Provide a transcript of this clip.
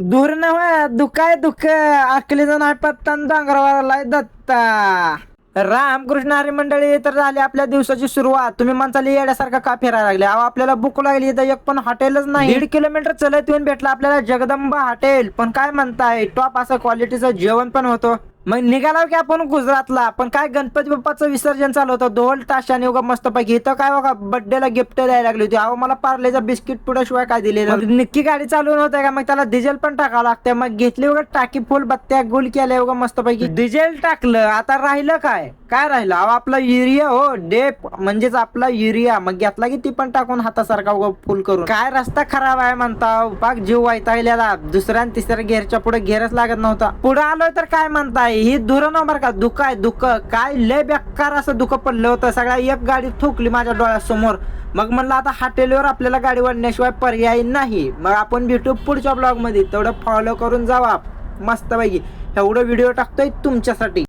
दूर नव्हे दुखाय दुःख अकलीचा नाही पत्ता न डोंगरावर दत्ता. रामकृष्ण हरी मंडळी तर झाली आपल्या दिवसाची सुरुवात. तुम्ही माणसाला येण्यासारखं का फिरायला लागले? अहो आपल्याला भूक लागली तर एक पण हॉटेलच नाही. दीड किलोमीटर चलत येऊन भेटलं आपल्याला जगदंबा हॉटेल. पण काय म्हणताय टॉप असं क्वालिटीचं जेवण पण होतं. मग निघालो की आपण गुजरातला? पण काय गणपती बाप्पाचं विसर्जन चालू होतं? ढोल ताशाने उगा मस्त पैकी इथं काय बघा बर्थडेला गिफ्ट द्यायला लागली होती. अहो मला पार्लेचा बिस्किट पुढे शिवाय काय दिलेलं निक्की गाडी चालू नव्हतं का? मग त्याला डिझेल पण टाकावं लागतं मग घेतली उगा टाकी फुल बत्त्या गुल केल्या उगा मस्त पैकी डिझेल टाकलं. आता राहिलं काय? काय राहिलं? अहो आपला युरिया हो डेप म्हणजेच आपला युरिया. मग घेतला की ती पण टाकून हातासारखा उगा फुल करून. काय रस्ता खराब आहे म्हणता पाक जीव वैतागलेला. दुसऱ्या आणि तिसऱ्या घेरच्या पुढे घेरच लागत नव्हता. पुढे आलोय तर काय म्हणताय? नाही ही धुरण न बरं का दुःख आहे दुःख काय लय बेकार असं दुःख पडलं होतं. सगळ्या एक गाडी थुकली माझ्या डोळ्यासमोर. मग म्हणलं आता हॉटेलवर आपल्याला गाडी वाढण्याशिवाय पर्याय नाही. मग आपण भेटू पुढच्या ब्लॉगमध्ये. तेवढं फॉलो करून जावा. मस्त पैकी एवढं व्हिडिओ टाकतोय तुमच्यासाठी.